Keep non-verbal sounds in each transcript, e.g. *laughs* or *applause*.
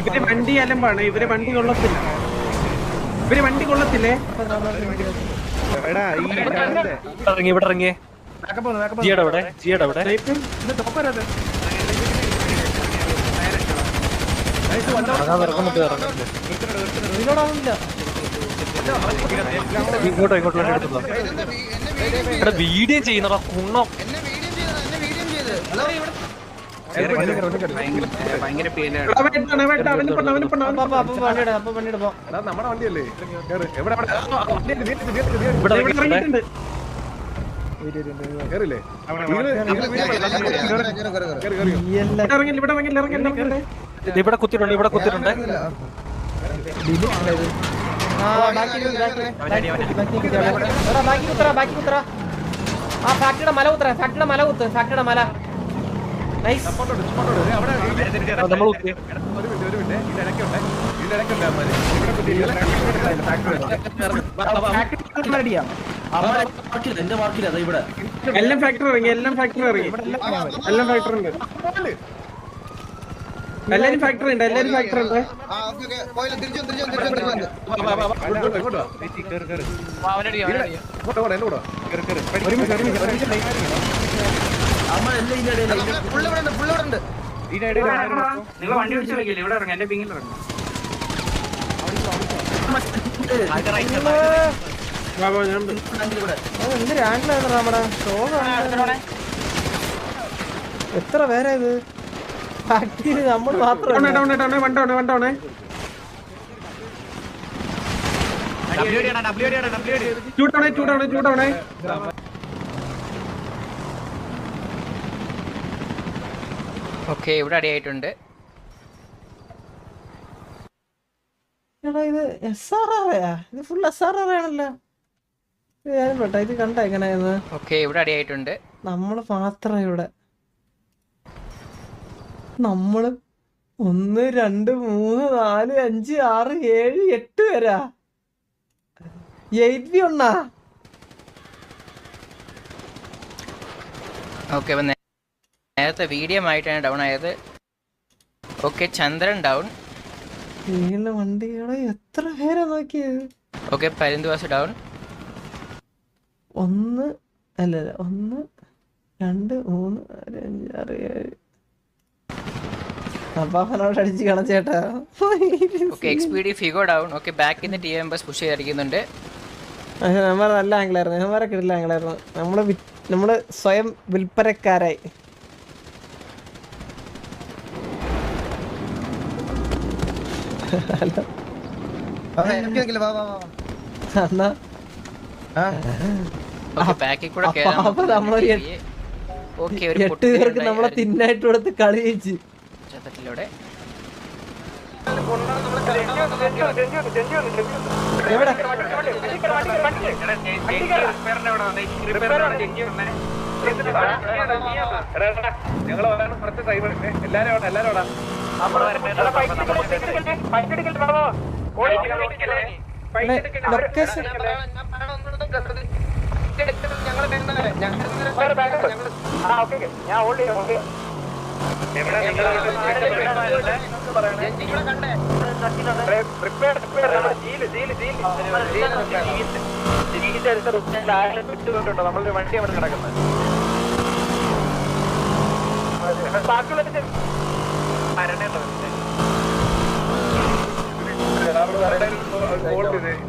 ഇവർ വണ്ടി അലമ്പാണ്. ഇവർ വണ്ടി കൊള്ളത്തില്ല. ഇവർ വണ്ടി കൊള്ളത്തില്ലേ? എടാ ഇറങ്ങി ഇവിടെ ഇറങ്ങിയേ ജിയുടെ അവിടെ ജിയുടെ അവിടെ. ഇറങ്ങാൻ ഇറങ്ങുന്നുണ്ട് ഇറങ്ങുന്നുണ്ട് ഇങ്ങോട്ടോ ഇങ്ങോട്ടോ വേണ്ടി എടുത്തോ. ഇവിടെ വീഡിയോ ചെയ്യുന്നടാ കുണ്ണം. നമ്മുടെ വണ്ടിയല്ലേ. ഇവിടെ കുത്തിട്ടുണ്ട് ഇവിടെ കുത്തിട്ടുണ്ട് ബാക്കി കുത്തറ ഇവിടെ കുത്തിയിട്ടുണ്ട് ആ ഫാക്ടറിയുടെ മല കുത്തറ ഫാക്ടറിയുടെ മല കുത്ത് ഫാക്ടറിയുടെ മല. ഇതിന്റെ ഇടയ്ക്കുണ്ട് അമ്മാര് ഇവിടെ എല്ലാം ഫാക്ടറി ഇറങ്ങി എല്ലാം ഫാക്ടറി ഇറങ്ങി. എല്ലാം ഫാക്ടറി ഉണ്ട്. എല്ലാരും ഫാക്ടറി ഉണ്ട് എല്ലാരും ഫാക്ടറി ഉണ്ട്. ഒരുമിച്ച് ഒരുമിച്ച് ഒരുമിച്ച്. നിങ്ങൾ വണ്ടി പിടിച്ചു ഇവിടെ ഇറങ്ങി എന്റെ പിങ്ങിൽ ഇറങ്ങും. എത്ര പേരാ ഇത്? ഫാക്ടറി നമ്മൾ down down one down one down two down two down two down okay ഇവിടെ അടിയായിട്ടുണ്ട് ഇത് എസ് ആർ ആറയാ ഇത് ഫുൾ എസ് ആർ ഇത് ഞാനും പെട്ട ഇത് കണ്ട എങ്ങനെയാന്ന്? ഓക്കെ ഇവിടെ അടിയായിട്ടുണ്ട് നമ്മൾ മാത്രം ഇവിടെ. നമ്മൾ ഒന്ന് രണ്ട് മൂന്ന് നാല് അഞ്ച് ആറ് ഏഴ് എട്ട് പേരാ. എയ്റ്റ് ബി ഒന്നാ ഓക്കെ നേരത്തെ വീഡിയോ ആയിട്ടാണ് ഡൗൺ ആയത്. ഓക്കെ ചന്ദ്രൻ ഡൗൺ വണ്ടികളെ? എത്ര പേരാ നോക്കിയത് ഓക്കെ പരിന്തുവാസ് ഡൗൺ ഒന്ന് അല്ല അല്ല ഒന്ന് രണ്ട് മൂന്ന് നാല് അഞ്ച് ആറ് ഏഴ്. അപ്പാപ്പനോട് അടിച്ച് കളച്ചേട്ടാ okay X P D Figo down okay ബാക്കിൽ നിന്ന് ടി എം പുഷ് ചെയ്തിരിക്കുന്നുണ്ട്. നമ്മൾ നല്ല ആംഗിളായിരുന്നു ആംഗിളായിരുന്നു നമ്മൾ നമ്മൾ സ്വയം വിൽപ്പനക്കാരായി എന്നാ ഓക്കെ ബാക്കിൽ കൂടെ അപ്പൊ- അപ്പൊ നമ്മളൊരു ഓക്കെ ഒരു എട്ട് പേർക്ക് നമ്മളെ തിന്നായിട്ട് കൊടുത്ത് കളി ജയിച്ച്. എവിടെ? ഞങ്ങൾ കുറച്ച് സൈബർ എല്ലാരും എല്ലാരും അവിടെ എല്ലാരും അവിടെ ലൊക്കേഷൻ നമ്മളൊരു വണ്ടി അവിടെ കിടക്കുന്നത്.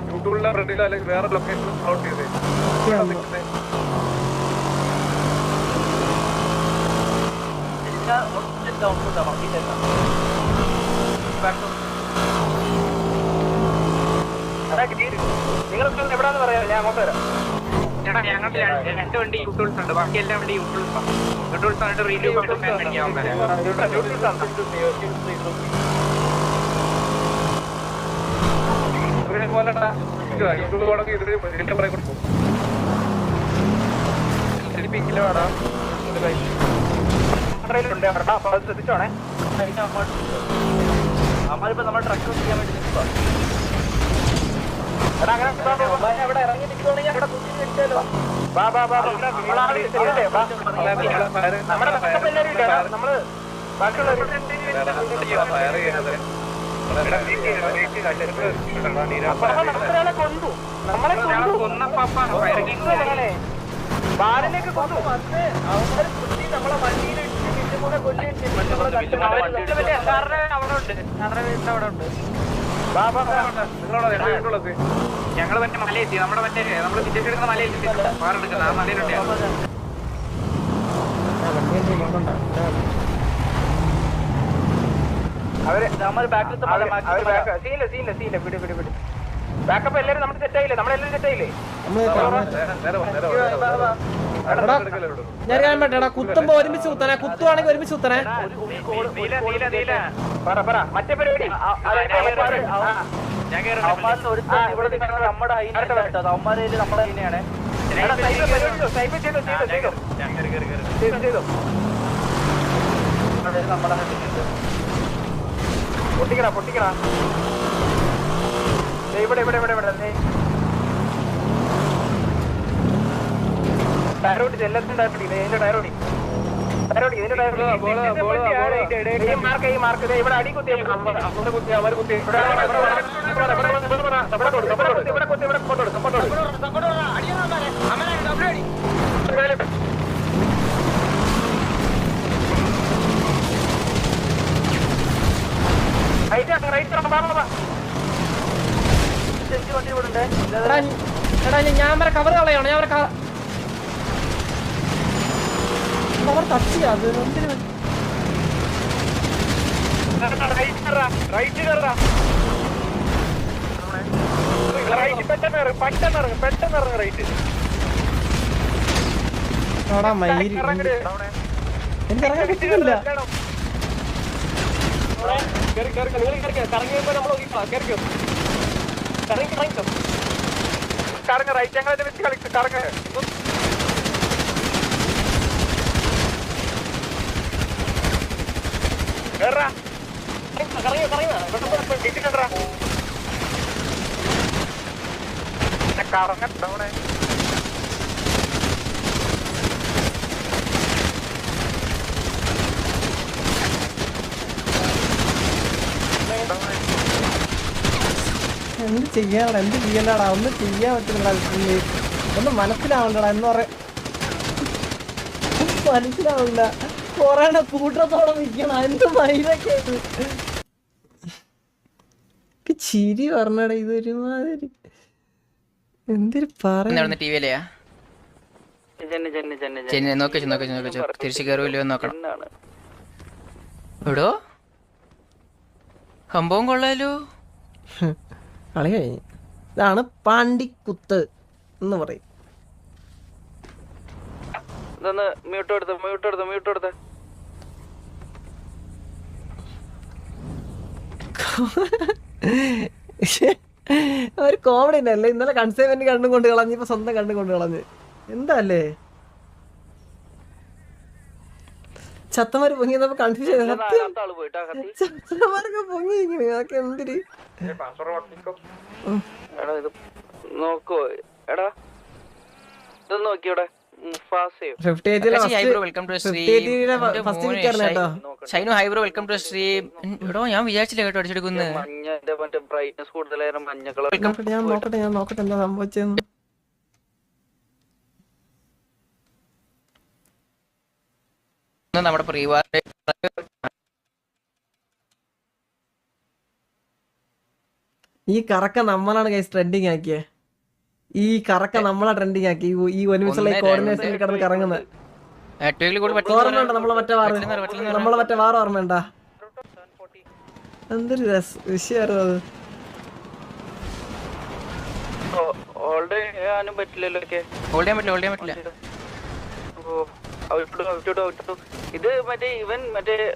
യൂട്യൂബിലെ ഫ്രണ്ടിലോ അല്ലെങ്കിൽ വേറെ ലൊക്കേഷൻ ഔട്ട് ചെയ്തേ ഞങ്ങൾക്ക് രണ്ട് ഉണ്ട്. ബാക്കി ആണ്. ഇതിന്റെ ശ്രദ്ധിച്ചോണേ നമ്മൾ ട്രക്ക് ചെയ്യാൻ വേണ്ടി നിൽക്കുക അങ്ങനെ ഇറങ്ങി ഇല്ല? നമ്മൾ ഫയറിംഗ് ബാറിലേക്ക് കൊണ്ടു വന്ന് അവന്മാര് കുത്തി നമ്മളെ വണ്ടിയിൽ ഇട്ട് വീട്ടിൽ കൂടെ കൊല്ലിട്ട് സാറിന്റെ അവിടെ ഉണ്ട്. സാറിന്റെ വീട്ടിൽ അവിടെ ഉണ്ട്. ഞങ്ങൾ മറ്റേ മലയെത്തി നമ്മുടെ മറ്റേ നമ്മൾ എടുക്കുന്ന മലയെത്തി പാറെടുക്കുന്ന ആ മലയിലുണ്ട് അവർ നമ്മൾ ബാക്കിലത്തെ സീനില്ല സീനില്ല സീനില്ല വിട് വിട് വിട് ബാക്കപ്പ് എല്ലാരും നമ്മുടെ സെറ്റ് ആയില്ലേ നമ്മളെല്ലാരും സെറ്റ് ആയില്ലേ ഞാൻ കാര്യം പറ്റടാ കുത്തുമ്പോ ഒരുമിച്ച് കുത്തനെ കുത്തുവാണെങ്കിൽ ഒരുമിച്ച് നമ്മുടെ പൊട്ടിക്കടാ പൊട്ടിക്കടാ. ദേ ഇവിടെ ഇവിടെ ഇവിടെ ഇവിടെ. ടയറോട്ടി എല്ലാത്തിനും ടയറോട്ടി ഇതിന്റെ ടയറോട്ടി ടയറോട്ടി ഇതിന്റെ ടയറോട്ടി ഈ മാർക്ക് ഈ മാർക്ക് ഇവിടെ അടി കുത്തി കുത്തി അവർ കുത്തി ഇവിടെ റൈറ്റ് റൈറ്റ് എടാ എടാ ഞാൻ- ഞാൻ വരെ കവർ കളയണം ഞാൻ വരെ കവർ തച്ചില്ല അത്. എന്തിനു? റൈറ്റ് കയറാ റൈറ്റ് കയറാ റൈറ്റ് പെട്ടെന്ന് ഇറങ്ങ് പെട്ടെന്ന് ഇറങ്ങ് പെട്ടെന്ന് ഇറങ്ങ് റൈറ്റ് എടാ മയിരി ഇറങ്ങട് എനിക്ക് ഇറങ്ങാൻ പറ്റുന്നില്ല കേറി കേറി നിങ്ങൾ കേറി കറങ്ങിയപ്പോ നമ്മൾ കേറിക്കോ കറങ്ങി. കറങ്ങിക്കോ കറങ്ങ. റൈറ്റ് ഞങ്ങളെ വെച്ച് കളിക്കും കറങ്ങ. എന്ത് ചെയ്യാടാ എന്ത് ചെയ്യണ്ടാടാ? ഒന്നും ചെയ്യാൻ പറ്റുന്നില്ല ഒന്ന് മനസ്സിലാവണ്ടടാ എന്ന് പറയാ. മനസ്സിലാവില്ല കൊറേണ കൂട്ടത്തോടെ നിക്കണം. എന്ത് മൈലൊക്കെ ഇത്. ചിരി പറഞ്ഞടാ ഇതൊരുമാതിരി. എന്തൊരു പറയാ. ഇന്ന് ടി വിയിലെയാ ചെന്നി നോക്കിച്ചു നോക്കിച്ചു നോക്കിച്ചു തിരിച്ചു കയറുമല്ലോ നോക്കണം. എടോ? സംഭവം കൊള്ളാലോ. കളി കഴിഞ്ഞു. ഇതാണ് പാണ്ടിക്കുത്ത് എന്ന് പറയും. ഇതൊന്ന് മ്യൂട്ട് എടുത്ത് മ്യൂട്ട് എടുത്ത് മ്യൂട്ട് എടുത്ത്. *laughs* ഒരു കോമഡി അല്ലേ? ഇന്നലെ കൺസേവന്റ് കണ്ടും കൊണ്ട് കളഞ്ഞ് ഇപ്പൊ സ്വന്തം കണ്ടും കൊണ്ട് കളഞ്ഞ്. എന്താ അല്ലേ ചത്തമാര് പൊങ്ങിയപ്പോ കൺഫ്യൂഷൻ സത്യം. ചത്തമാരൊക്കെ പൊങ്ങി അതൊക്കെ എന്തിരി? നോക്കോ. എടാ ഇത് നോക്കിയോടെ. Shinu hi bro welcome to stream എടോ ഞാൻ വിചാരിച്ചില്ല കേട്ടോ അടിച്ചെടുക്കുന്നത് മഞ്ഞന്റെ മറ്റേ ബ്രൈറ്റ്നസ് മഞ്ഞ കളർ ഞാൻ നോക്കട്ടെ ഞാൻ നോക്കട്ടെ എന്താ സംഭവിച്ചെന്ന്. നമ്മുടെ പ്രീവാർ ഈ കറക്ക നമ്മളാണ് കൈസ് ട്രെൻഡിങ് ആക്കിയേ. ഈ കറക്ക നമ്മളെ ട്രെൻഡിങ് ആക്കി. ഈ- ഒരുമിച്ചുള്ള ഈ കോർഡിനേഷനിൽ കിടന്ന് കറങ്ങുന്നത്. ഓർമ്മയുണ്ടോ? നമ്മളെ മറ്റേ വാറ്? നമ്മളെ മറ്റേ വാറ് ഓർമ്മയുണ്ടാ? എന്തൊരു രസ വിഷയമായിരുന്നു അത്. ഹോൾഡ് ചെയ്യാനും പറ്റില്ലല്ലോ ഒക്കെ. ഹോൾഡ് ചെയ്യാൻ പറ്റില്ല ഹോൾഡ് ചെയ്യാൻ പറ്റില്ല. ഔട്ട്ഡു ഔട്ട്ഡു ഔട്ട്ഡു ഇത് മറ്റേ ഇവൻ മറ്റേ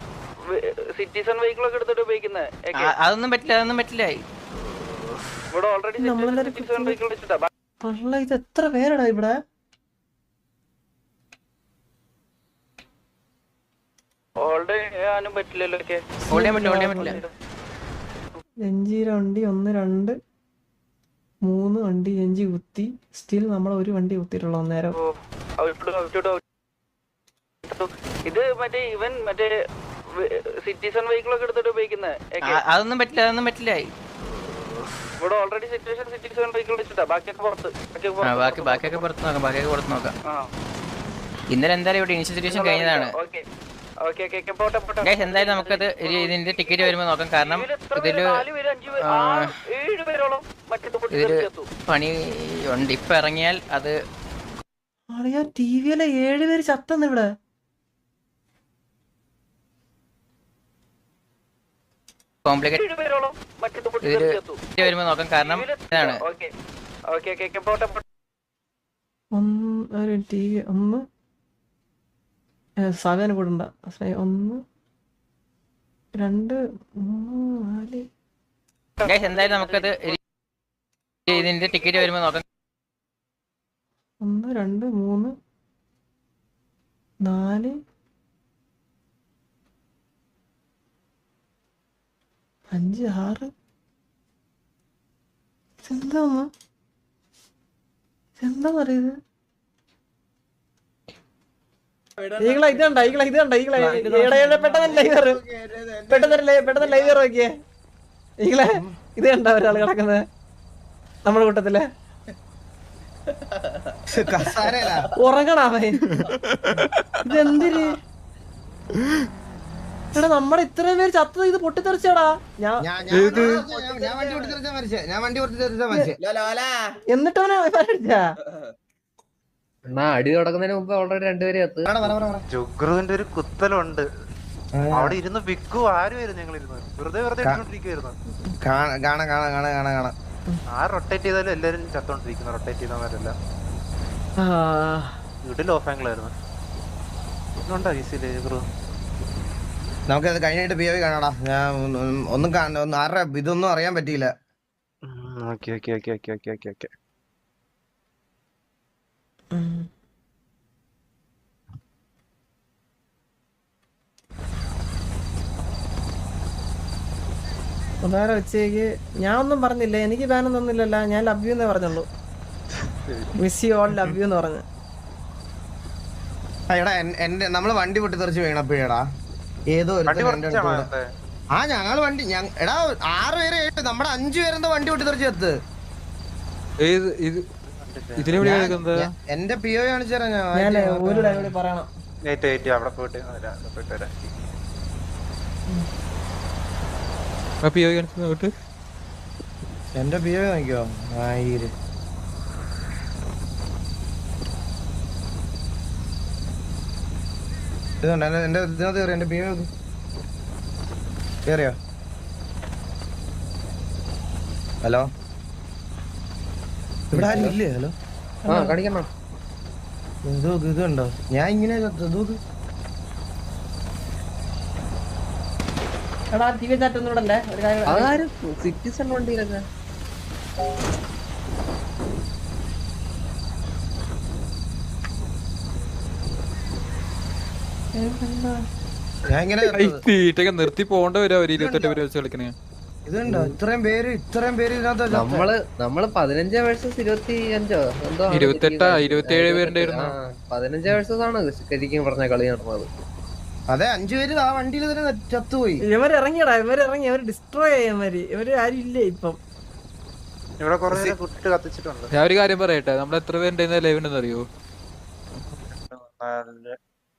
സിറ്റിസൺ വെഹിക്കിൾ ഒക്കെ എടുത്തിട്ട് ഉപയോഗിക്കുന്നത് അതൊന്നും പറ്റില്ല അതൊന്നും പറ്റില്ല. ഇവിടെ ഓൾറെഡി സിറ്റിസൺ വെഹിക്കിൾ വെച്ചിട്ടാ. പള്ള ഇത് എത്ര പേരടാ ഇവിടെ? എഞ്ചിര വണ്ടി ഒന്ന് രണ്ട് മൂന്ന് വണ്ടി എഞ്ചി കുത്തി. സ്റ്റിൽ നമ്മൾ ഒരു വണ്ടി കുത്തിയിട്ടുള്ള അന്നേരം. ഇത് മറ്റേ ഇവൻ മറ്റേ സിറ്റിസൺ വെഹിക്കിൾ ഒക്കെ എടുത്തിട്ട് ഉപയോഗിക്കുന്നത് അതൊന്നും പറ്റില്ല അതൊന്നും പറ്റില്ല. ഇവിടെ ഓൾറെഡി സിറ്റുവേഷൻ സിറ്റിസൺ വെഹിക്കിൾ വെച്ചിട്ടാ ബാക്കിയൊക്കെ പുറത്ത്. ആ ബാക്കി ബാക്കിയൊക്കെ പുറത്ത് നോക്കാം. ബാക്കിയൊക്കെ പുറത്ത് നോക്കാം. ഇന്നലെ എന്തായാലും ഇവിടെ ഇനിഷ്യൽ സിറ്റുവേഷൻ കഴിഞ്ഞതാണ്. ഓക്കെ. ഓക്കെ ഓക്കെ ഓക്കെ പോട്ടെ പോട്ടെ. ഗൈസ് എന്തായാലും നമുക്കത് ഇതിന്റെ ടിക്കറ്റ് വരുമ്പോൾ നോക്കാം. കാരണം ഇതിൽ ഇതിൽ പണി ഉണ്ട്. ഇപ്പൊ ഇറങ്ങിയാൽ അത് അറിയാ ടി വിയിലെ ഏഴുപേര് ചത്തന്ന് ഇവിടെ. കോംപ്ലിക്കേറ്റ് ഏഴ് പേരോളം മറ്റേ ഇതിൽ എത്തും ടിക്കറ്റ് വരുമ്പോൾ നോക്കാം കാരണം ഇതാണ്. ഒരു ടി വി ഒന്ന്. സാധാരണ കൂടണ്ട ഒന്ന് രണ്ട് മൂന്ന് നാല്. എന്തായാലും നമുക്കത് ഇതിന്റെ ടിക്കറ്റ് വരുമ്പോ നോക്കാം. ഒന്ന് രണ്ട് മൂന്ന് നാല്. അഞ്ച് ആറ് ഇതെന്താന്ന്? എന്താ പറയുന്നത്? ഈകളെ ഇത് കണ്ട? ഈകളെ ഇത് കണ്ട? ഈകളെ ഈടെ ഈടെ പെട്ടെന്ന് ലൈവ് കയറും? പെട്ടെന്ന് പെട്ടെന്ന് ലൈവ് കയറും നോക്കിയേ? ഈകളെ ഇത് കണ്ട ഒരാൾ കിടക്കുന്നത്? നമ്മുടെ കൂട്ടത്തിൽ? ഉറങ്ങണാവേ ഇതെന്തിര് എടാ നമ്മുടെ ഇത്രയും പേര് ചത്തത് ഇത് പൊട്ടിത്തെറിച്ചടാ ഞാൻ എന്നിട്ട് അവനെ അടിച്ചാ? എന്നാ അടി തുടങ്ങുന്നതിന് മുമ്പ് ഓൾറെഡി രണ്ടുപേരെ ജുഗ്രുവിന്റെ ഒരു കുത്തലുണ്ട്. അവിടെ ഇരുന്ന് വിക്കു ആരുമായിരുന്നു ഞങ്ങൾ ഇരുന്ന്? വെറുതെ വെറുതെ ഇട്ടോണ്ടിരിക്കുവായിരുന്നു കാണാ കാണാ കാണാ കാണാ കാണാ. ആ റൊട്ടേറ്റ് ചെയ്താലും എല്ലാരും ചത്തോണ്ടിരിക്കുന്നു റൊട്ടേറ്റ് ചെയ്തവരെല്ലാം ഇവിടെ ലോ ആംഗിളായിരുന്നു ഇന്നുണ്ടോ ഈസിയിൽ ജുഗ്രു? നമുക്കത് കഴിഞ്ഞിട്ട് പി ഒ കാണാടാ. ഞാൻ ഒന്നും- ഒന്നും കാണ ആരുടെ ഇതൊന്നും അറിയാൻ പറ്റിയില്ല. Okay okay okay okay okay okay okay. ഉദാഹരണം വെച്ചേക്ക് ഞാൻ ഒന്നും പറഞ്ഞില്ല. എനിക്ക് ബാനം തന്നില്ലല്ല ഞാൻ ലവ് യു എന്നേ പറഞ്ഞുള്ളൂ. Miss you all love you എന്ന് പറഞ്ഞു. എടാ എന്റെ നമ്മൾ വണ്ടി പൊട്ടിത്തെറിച്ച് വീണപ്പോഴേടാ. ഏതോ? ആ ഞങ്ങൾ വണ്ടി എടാ ആറ് പേര് ഏഴ് നമ്മുടെ അഞ്ചു പേരെന്താ വണ്ടി ഇതിനെ ഞാൻ- എന്റെ പി ഒ കാണിച്ചു തരാം ഞാൻ അവിടെ പോയിട്ട് പോയിട്ട് വരാം. എന്റെ പി ഒ നോക്കിയോ ആയിര്. ഇതുണ്ട്. എന്റെ ഇതിനകത്ത് കയറി എന്റെ ബീമ കയറിയോ? ഹലോ? ഇവിടെ ആരും ഇല്ലേ? ഹലോ? ആ കാണിക്കണം ഇത് നോക്ക്, ഇത് കണ്ടോ ഞാൻ ഇങ്ങനെ ചത്തത്, ഇത് നോക്ക്. എടാ ടി വി ചാറ്റ് ഒന്നും ഇടല്ലേ ഒരു കാര്യം അതാരും സിറ്റിസൺ വണ്ടിയിലൊക്കെ. ചത്തത്. നിർത്തി പോണ്ട വരാ ഒരു ഇരുപത്തെട്ട് പേര് വെച്ച് കളിക്കണേ. ഇതുണ്ടോ? ഇത്രയും പേര് ഇത്രയും പേര് ഇതിനകത്ത് നമ്മൾ നമ്മൾ പതിനഞ്ച് വേഴ്സസ് ഇരുപത്തി അഞ്ചോ എന്തോ ആണ് ഇരുപത്തെട്ടാ, ശരിക്കും ഇരുപത്തേഴ് പേരുടെ ആ, വേഴ്സസ് ആണ് ശരിക്കും പറഞ്ഞ കളി നടന്നത്. അതെ അഞ്ചു പേര് ആ വണ്ടിയിൽ തന്നെ ചത്തുപോയി. ഇവർ ഇറങ്ങിയടാ ഇവർ ഇറങ്ങി ഇവർ ഡിസ്ട്രോയ് ഇവർ. ആരും ഇല്ലേ ഇപ്പം? ഇവിടെ കുറെ കത്തിച്ചിട്ടുണ്ട്. ഞാൻ ഒരു കാര്യം പറയട്ടെ നമ്മൾ എത്ര ലൈവ് ഉണ്ടെന്ന് അറിയോ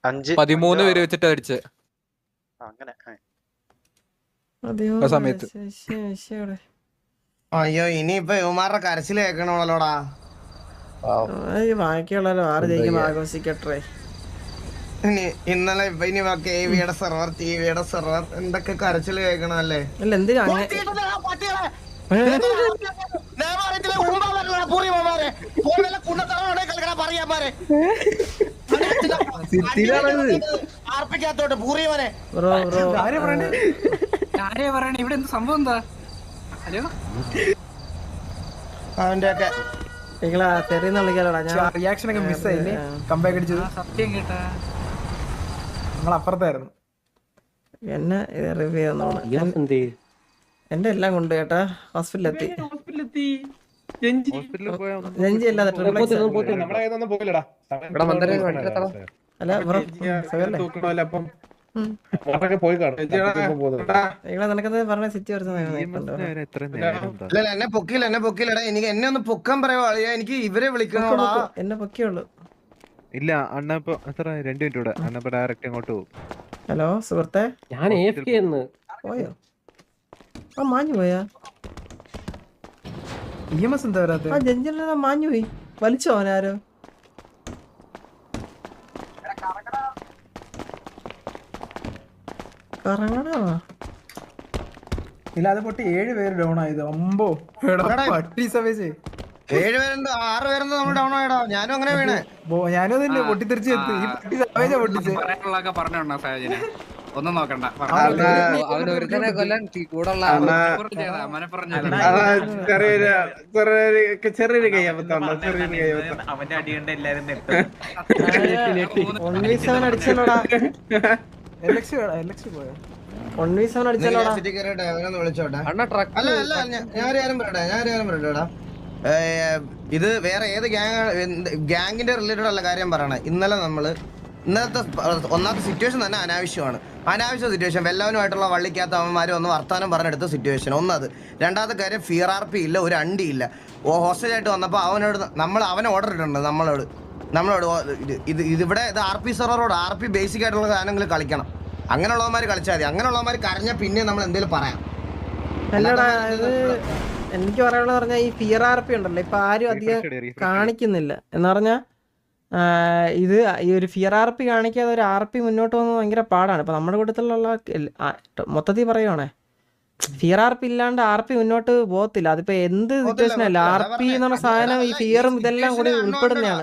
അഞ്ച് പതിമൂന്ന് പേര് വെച്ചിട്ട് അടിച്ച്. അങ്ങനെ സമയത്ത്. അയ്യോ ഇനിയിപ്പൊ യുവമാരുടെ കരച്ചിൽ കേൾക്കണമല്ലോടാ. ബാക്കിയുള്ളല്ലോ ആറ് ജയിക്കും ആഘോഷിക്കട്ടെ. ഇനി ഇന്നലെ ഇപ്പൊ ഇനി കെ വിയുടെ സെർവർ ടി വിയുടെ സെർവർ എന്തൊക്കെ കരച്ചിൽ കേൾക്കണമല്ലേ? അല്ല എന്തിനാ അങ്ങനെ ബ്രോ ബ്രോ. ആരെയാ പറയണേ. ഇവിടെ എന്ത് സംഭവം എന്താ? ഹലോ? അവന്റെ ഒക്കെ നിങ്ങളാ തെറിന്ന് വിളിക്കാലോടാ. ഞാൻ റിയാക്ഷൻ ഒക്കെ മിസ്സായില്ലേ കമ്പാക്ക് അടിച്ചത്. സത്യം കേട്ടാ. നിങ്ങൾ അപ്പുറത്തായിരുന്നു എന്നെ റിവ്യൂ തന്നോണം എന്റെ എല്ലാം കൊണ്ട് കേട്ടാ. ഹോസ്പിറ്റലിലെത്തി. ഹോസ്പിറ്റലിലെത്തി. രഞ്ജി. അല്ലാതെ അല്ല എന്നെ പൊക്കില്ല എന്നെ പൊക്കില്ലടാ എനിക്ക് എന്നെ ഒന്ന് പൊക്കാൻ എനിക്ക് ഇവരെ വിളിക്കണോടാ എന്നെ പൊക്കിയുള്ളൂ. ഇല്ല അണ്ണ ഇപ്പൊ എത്ര? രണ്ട് മിനിറ്റ് കൂടെ. അണ്ണ ഇപ്പൊ ഡയറക്റ്റ് അങ്ങോട്ട് പോകും. ഹലോ സുഹൃത്തെ? ഞാൻ എഫ് കെ എന്ന്. പോയോ? ആ മാഞ്ഞു പോയാ? ഇ എം എസ് എന്താ വരാത്ത? ആ ജഞ്ചലിനെ മാഞ്ഞു പോയി. വലിച്ചോ അവനാരോ കറങ്ങണവാ ഇല്ല അത് പൊട്ടി. ഏഴ് പേര് ഡൗൺ ആയത് അമ്പോ. എടാ, പട്ടി സവേജ് ഏഴ് പേരെന്തോ? ആറ് പേരെന്തോ നമ്മൾ ഡൗൺ ആയടാ? ഞാനും അങ്ങനെ വീണേ. ഞാനും തന്നെ പൊട്ടിത്തെറിച്ച് എത്തി. ഈ പട്ടി സവേജ പൊട്ടിച്ച്. പറയാനുള്ളതൊക്കെ പറഞ്ഞോണ്ടാ സഹജന്. ഒന്നും നോക്കണ്ട. അവനൊരുത്തനെ കൊല്ലാൻ ചെറിയൊരു അവന്റെ എല്ലാരും *laughs* ഇത് വേറെ ഏത് ഗ്യാങ് ഗ്യാങ്ങിന്റെ റിലേറ്റഡ് അല്ല കാര്യം പറയണേ. ഇന്നലെ നമ്മൾ ഇന്നലത്തെ സ്- ഒന്നാമത്തെ സിറ്റുവേഷൻ തന്നെ അനാവശ്യമാണ്. അനാവശ്യ സിറ്റുവേഷൻ വെല്ലവനുമായിട്ടുള്ള വള്ളിക്കകത്ത് അമ്മമാരും ഒന്ന് വർത്താനം പറഞ്ഞെടുത്ത സിറ്റുവേഷൻ ഒന്നത്. രണ്ടാമത്തെ കാര്യം ഫിയർ ആർ പി ഇല്ല ഒരു അണ്ടി ഇല്ല. ഓ ഹോസ്റ്റലായിട്ട് വന്നപ്പോൾ അവനോട് നമ്മൾ അവനെ ഓർഡർ ഇട്ടിട്ടുണ്ട് നമ്മളോട്. നമ്മളോട് ഇത് ഇത് ഇതിവിടെ ഇത് ആർ പി സെർവറോട് ആർ പി ബേസിക് ആയിട്ടുള്ള സാധനങ്ങൾ കളിക്കണം. അങ്ങനെയുള്ളവന്മാർ കളിച്ചാൽ മതി. അങ്ങനെയുള്ളവന്മാർ കരഞ്ഞാൽ പിന്നെ നമ്മൾ എന്തെങ്കിലും പറയാം. അല്ലടാ ഇത് എനിക്ക് പറയാനുള്ളത് പറഞ്ഞാൽ ഈ ഫിയർ ആർ പി ഉണ്ടല്ലോ. ഇപ്പൊ ആരും അധികം കാണിക്കുന്നില്ല. എന്ന് പറഞ്ഞാൽ ഇത് ഈ ഒരു ഫിയർ ആർ പി കാണിക്കാതെ ഒരു ആർ പി മുന്നോട്ട് പോകുന്നത് ഭയങ്കര പാടാണ്. ഇപ്പം നമ്മുടെ കൂട്ടത്തിലുള്ള മൊത്തത്തിൽ പറയുവാണേ. ഫിയർ ആർ പി ഇല്ലാണ്ട് ആർ പി മുന്നോട്ട് പോകത്തില്ല. അതിപ്പോ എന്ത് സിറ്റുവേഷൻ അല്ല ആർ പി എന്ന് പറഞ്ഞ. സാധനം ഈ ഫിയറും ഇതെല്ലാം കൂടി ഉൾപ്പെടുന്നതാണ്.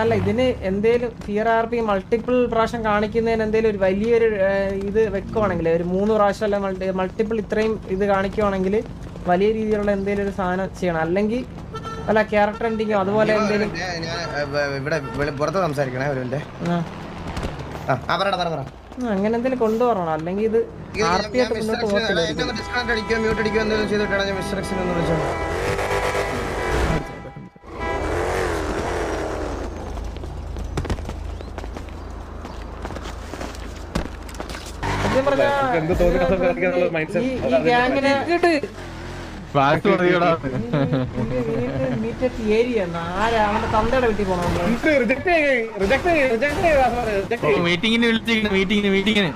അല്ല ഇതിന് എന്തേലും ഫിയർ ആർ പി മൾട്ടിപ്പിൾ പ്രാവശ്യം കാണിക്കുന്നതിന് എന്തേലും ഒരു വലിയൊരു ഇത് വെക്കുവാണെങ്കിൽ ഒരു മൂന്ന് പ്രാവശ്യം അല്ല മൾട്ടി മൾട്ടിപ്പിൾ ഇത്രയും ഇത് കാണിക്കുവാണെങ്കിൽ വലിയ രീതിയിലുള്ള എന്തേലും ഒരു സാധനം ചെയ്യണം. അല്ലെങ്കിൽ അല്ല ക്യാരക്ടർ എൻഡിങ്ങോ അതുപോലെ എന്തെങ്കിലും ഇവിടെ പുറത്ത് സംസാരിക്കണേ ഒരു മിനിറ്റ് അങ്ങനെ എന്തെങ്കിലും കൊണ്ടുവരണം? അല്ലെങ്കിൽ ഇത് ആർത്തിയായിട്ട് മുന്നോട്ട് പോകത്തില്ല സത്യം മീറ്റിംഗിന് വിളിച്ചിരിക്കുന്നു മീറ്റിംഗിന് മീറ്റിംഗിന്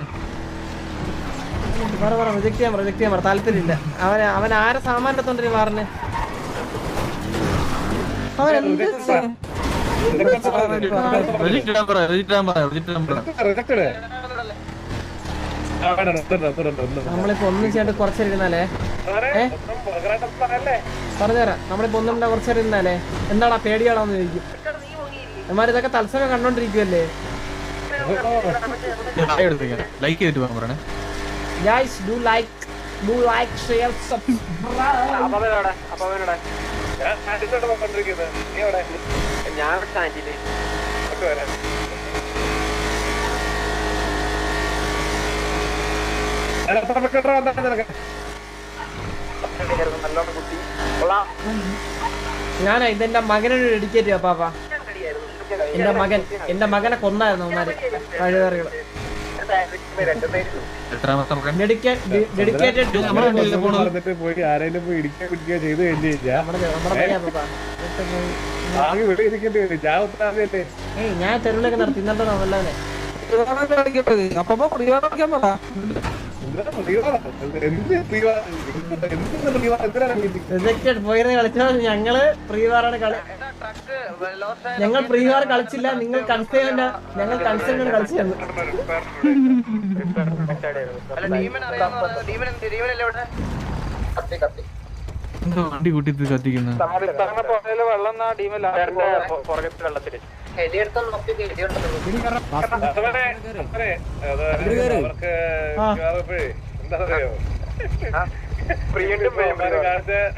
പറ പറ റിജക്ട് ചെയ്യാൻ റിജക്ട് ചെയ്യാൻ പറ. താല്പര്യമില്ല. അവൻ അവൻ ആരെ സാമാൻ എടുത്തോണ്ടിരി അവൻ എന്ത് ചെയ്യ- റിജിറ്റ് നമ്പർ നമ്മളിപ്പോ ഒന്നും പറഞ്ഞുതരാം. നമ്മളിപ്പോ ഒന്നും കുറച്ചേരിരുന്നാലേ എന്താടാ പേടിയാണോന്ന് ചോദിക്കും. എന്മാർ ഇതൊക്കെ തത്സമയം കണ്ടോണ്ടിരിക്കുവല്ലേ? ലൈക്ക് ചെയ്തിട്ട് പോകാൻ പറയണേ. Guys do like do like share അപ്പവനോടെ അപ്പവനോടെ നീ എവിടെ? ഞാൻ വരാം. നിനക്ക്. നല്ലോണം കുട്ടി കൊള്ളാം. ഞാൻ ഇതെന്റെ മകനൊരു ഡെഡിക്കേറ്റ് ചെയ്യാം പാപ്പ. എന്റെ മകൻ എന്റെ മകനെ കൊന്നായിരുന്നു ഒന്നാൽ കഴിവേറികൾ ഞാൻ ഉത്തരവാദിയല്ലേ ഏയ് ഞാൻ തെരുവിലൊക്കെ നടത്തി. ഇന്നത്തെ അപ്പൊ പോയിരുന്ന് കളിച്ചാൽ ഞങ്ങൾ പ്രീവാറാണ് കളി ഞങ്ങൾ പ്രീവാർ കളിച്ചില്ല. നിങ്ങൾ കൺസേണ്ട ഞങ്ങൾ കൺസേണ്ട കളിച്ചു തന്നു അല്ല ടീമിനെ അറിയാവുന്ന ടീമിനെ ടീമിനല്ലേ ഇവിടെ എന്തോ വണ്ടി കൂട്ടി കത്തിക്കുന്നത് വെള്ളം ടീമല്ല പുറകത്തെ വെള്ളത്തിൽ. അവർക്ക് എന്താ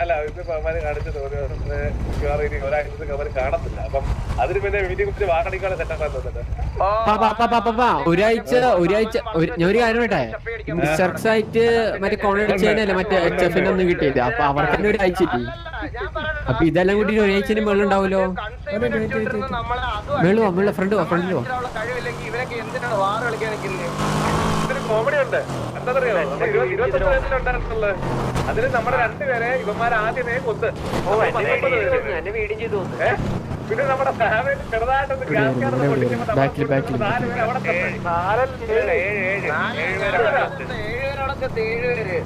അല്ല ഇതിപ്പോ അവന്മാര് കാണിച്ച തോന്നിയ മിക്കവാറും ഇനി ഒരാഴ്ചത്തേക്ക് അവർ കാണത്തില്ല. അപ്പം അതിന് പിന്നെ വീട്ടിൽ കുറിച്ച് വാഹനിക്കാളെ സെറ്റപ്പ് തോന്നുന്നുണ്ട് ഒരാഴ്ച ഒരാഴ്ച ഒരു- ഞാൻ ഒരു കാര്യം കേട്ടെ മിസ്റ്റർ ആയിട്ട് മറ്റേ കോൺ അടിച്ചതിനല്ലേ മറ്റേ എച്ച് എഫിന്റെ ഒന്നും കിട്ടിയില്ല. അപ്പൊ അവർക്ക് തന്നെ ഒരാഴ്ച കിട്ടി. അപ്പൊ ഇതെല്ലാം കൂടി ഒരു ഏച്ചിനും വെള്ളം ഉണ്ടാവുമല്ലോ? മേളു വാ മേളു ഫ്രണ്ട് വാ ഫ്രണ്ടിൽ വാ. അതിന് നമ്മുടെ രണ്ടുപേരെ ഇവന്മാർ ആദ്യമേ ഏ? പിന്നെ നമ്മുടെ ചെറുതായിട്ടൊന്ന്. ഏഴ് ഏഴ്. ഏഴ് പേര് ഏഴ് പേര് ഏഴ് പേര്